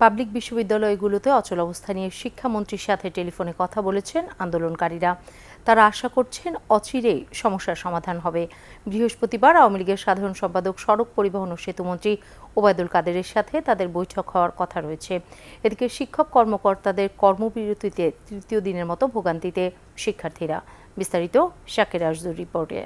Public বিশ্ববিদ্যালয়গুলোতে অচল অবস্থা নিয়ে শিক্ষামন্ত্রীর সাথে টেলিফোনে কথা বলেছেন আন্দোলনকারীরা। তারা আশা করছেন অচিরেই সমস্যার সমাধান হবে। বৃহস্পতিবার আওয়ামী লীগের সাধারণ সম্পাদক সড়ক পরিবহন ও সেতুমন্ত্রী ওবায়দুল কাদেরের সাথে তাদের বৈঠক হওয়ার কথা রয়েছে। এদিকে শিক্ষক কর্মকর্তাদের কর্মবিরতিতে তৃতীয় দিনের মতো ভোগান্তিতে শিক্ষার্থীরা। বিস্তারিত শাকের আজদুর রিপোর্টে।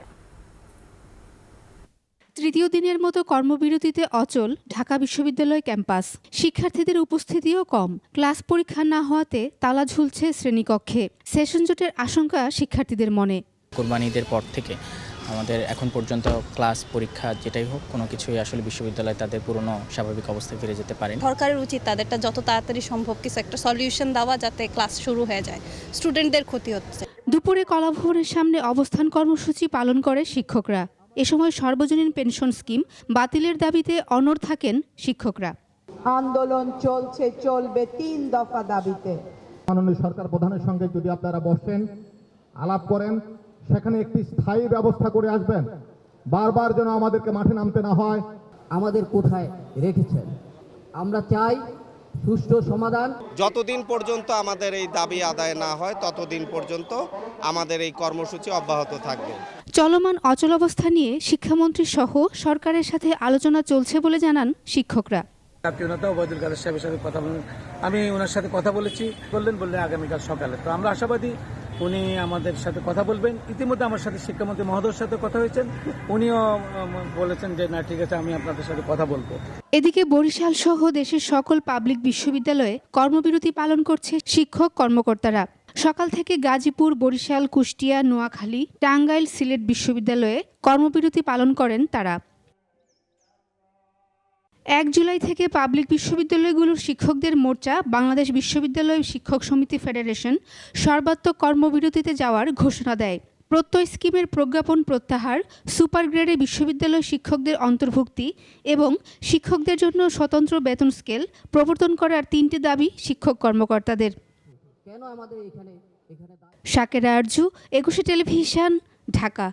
তৃতীয় দিনের মতো কর্মবিরতিতে অচল ঢাকা বিশ্ববিদ্যালয় ক্যাম্পাস। শিক্ষার্থীদের উপস্থিতিও কম। ক্লাস পরীক্ষা না হওয়াতে তালা ঝুলছে শ্রেণীকক্ষে। সেশন জটের আশঙ্কা শিক্ষার্থীদের মনে। কোরবানিদের পর থেকে আমাদের এখন পর্যন্ত ক্লাস পরীক্ষা যেটাই হোক কোনো কিছুই আসলে বিশ্ববিদ্যালয় তাদের পুরনো স্বাভাবিক অবস্থায় ফিরে যেতে পারে সরকারের উচিত তাদেরটা যত তাড়াতাড়ি সম্ভব কিছু একটা সলিউশন দেওয়া যাতে ক্লাস শুরু হয়ে যায়। স্টুডেন্টদের ক্ষতি হচ্ছে। দুপুরে কলাভবনের সামনে অবস্থান কর্মসূচি পালন করে শিক্ষকরা। এ সময় সর্বজনীন পেনশন স্কিম বাতিলের দাবিতে অনড় থাকেন শিক্ষকরা। আন্দোলন চলছে চলবে তিন দফা দাবিতে। মাননীয় সরকার প্রধানের সঙ্গে যদি আপনারা বসেন আলাপ করেন সেখানে একটি স্থায়ী ব্যবস্থা করে আসবেন। বারবার যেন আমাদেরকে মাঠে নামতে না হয়। আমাদের কোথায় রেখেছেন? আমরা চাই সুষ্ঠু সমাধান। যতদিন পর্যন্ত আমাদের এই দাবি আদায় না হয় ততদিন পর্যন্ত আমাদের এই কর্মসূচি অব্যাহত থাকবে। চলমান অচলাবস্থা নিয়ে শিক্ষামন্ত্রী সহ সরকারের সাথে আলোচনা চলছে বলে জানান শিক্ষকরা। জাতীয় নেতা ওবায়দুল কাদের সাহেবের সাথে কথা বলেন। আমি ওনার সাথে কথা বলেছি। বললেন বললেন আগামীকাল সকালে। তো আমরা আশাবাদী উনি আমাদের সাথে কথা বলবেন। ইতিমধ্যে আমার সাথে শিক্ষামন্ত্রী মহোদয়ের সাথে কথা হয়েছেন। উনিও বলেছেন যে, না, ঠিক আছে, আমি আপনাদের সাথে কথা বলব। এদিকে বরিশাল সহ দেশের সকল পাবলিক বিশ্ববিদ্যালয়ে কর্মবিরতি পালন করছে শিক্ষক কর্মকর্তারা। সকাল থেকে গাজীপুর, বরিশাল, কুষ্টিয়া, নোয়াখালী, টাঙ্গাইল সিলেট বিশ্ববিদ্যালয়ে কর্মবিরতি পালন করেন তারা। এক জুলাই থেকে পাবলিক বিশ্ববিদ্যালয়গুলোর শিক্ষকদের মোর্চা বাংলাদেশ বিশ্ববিদ্যালয় শিক্ষক সমিতি ফেডারেশন সর্বাত্মক কর্মবিরতিতে যাওয়ার ঘোষণা দেয়। প্রত্যয় স্কিমের প্রজ্ঞাপন প্রত্যাহার সুপার গ্রেডে বিশ্ববিদ্যালয় শিক্ষকদের অন্তর্ভুক্তি এবং শিক্ষকদের জন্য স্বতন্ত্র বেতন স্কেল প্রবর্তন করার তিনটি দাবি শিক্ষক কর্মকর্তাদের। কেন আমাদের এখানে শাকেরা আরজু একুশে টেলিভিশন ঢাকা।